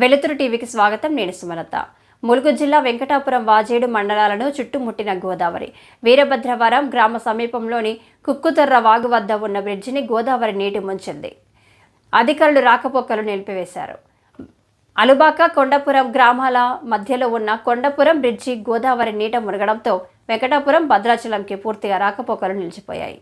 వెలుతురు టీవీకి స్వాగతం. నేను సుమలత. ములుగు జిల్లా వెంకటాపురం వాజేడు మండలాలను చుట్టుముట్టిన గోదావరి. వీరభద్రవరం గ్రామ సమీపంలోని కుక్కుతొర్ర వాగు వద్ద ఉన్న బ్రిడ్జిని గోదావరి నీటి ముంచింది. అధికారులు రాకపోకలు నిలిపివేశారు. అలుబాక కొండపురం గ్రామాల మధ్యలో ఉన్న కొండపురం బ్రిడ్జి గోదావరి నీట మునగడంతో వెంకటాపురం భద్రాచలంకి పూర్తిగా రాకపోకలు నిలిచిపోయాయి.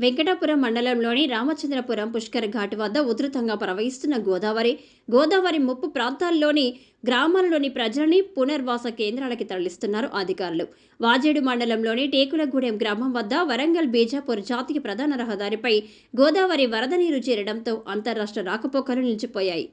వెంకటాపురం మండలంలోని రామచంద్రపురం పుష్కర్ ఘాట్ వద్ద ఉధృతంగా ప్రవహిస్తున్న గోదావరి. గోదావరి ముప్పు ప్రాంతాల్లోని గ్రామాలలోని ప్రజలని పునర్వాస కేంద్రాలకి తరలిస్తున్నారు అధికారులు. వాజేడు మండలంలోని టేకులగూడెం గ్రామం వద్ద వరంగల్ బీజాపూర్ జాతీయ ప్రధాన రహదారిపై గోదావరి వరద నీరు చేరడంతో అంతరాష్ట్ర రాకపోకలు నిలిచిపోయాయి.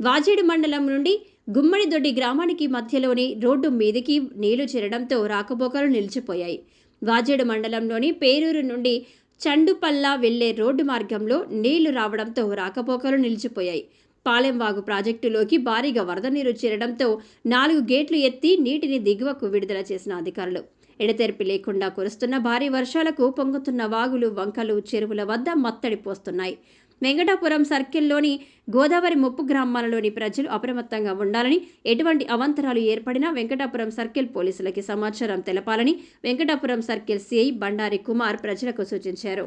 వాజేడు మండలం నుండి గుమ్మడిదొడ్డి గ్రామానికి మధ్యలోని రోడ్డు మీదికి నీళ్ళు చేరడంతో రాకపోకలు నిలిచిపోయాయి. వాజేడు మండలంలోని పేరూరు నుండి చండుపల్లా వెళ్ళే రోడ్డు మార్గంలో నీళ్ళు రావడంతో రాకపోకలు నిలిచిపోయాయి. పాలెంవాగు ప్రాజెక్టులోకి భారీగా వరద నీరు చేరడంతో నాలుగు గేట్లు ఎత్తి నీటిని దిగువకు విడుదల చేసిన అధికారులు. ఎడతెరిపి లేకుండా కురుస్తున్న భారీ వర్షాలకు పొంగుతున్న వాగులు వంకలు చెరువుల వద్ద మత్తడి పోస్తున్నాయి. వెంకటాపురం సర్కిల్లోని గోదావరి ముప్పు గ్రామాలలోని ప్రజలు అప్రమత్తంగా ఉండాలని ఎటువంటి అవంతరాలు ఏర్పడినా వెంకటాపురం సర్కిల్ పోలీసులకి సమాచారం తెలపాలని వెంకటాపురం సర్కిల్ సిఐ బండారి కుమార్ ప్రజలకు సూచించారు.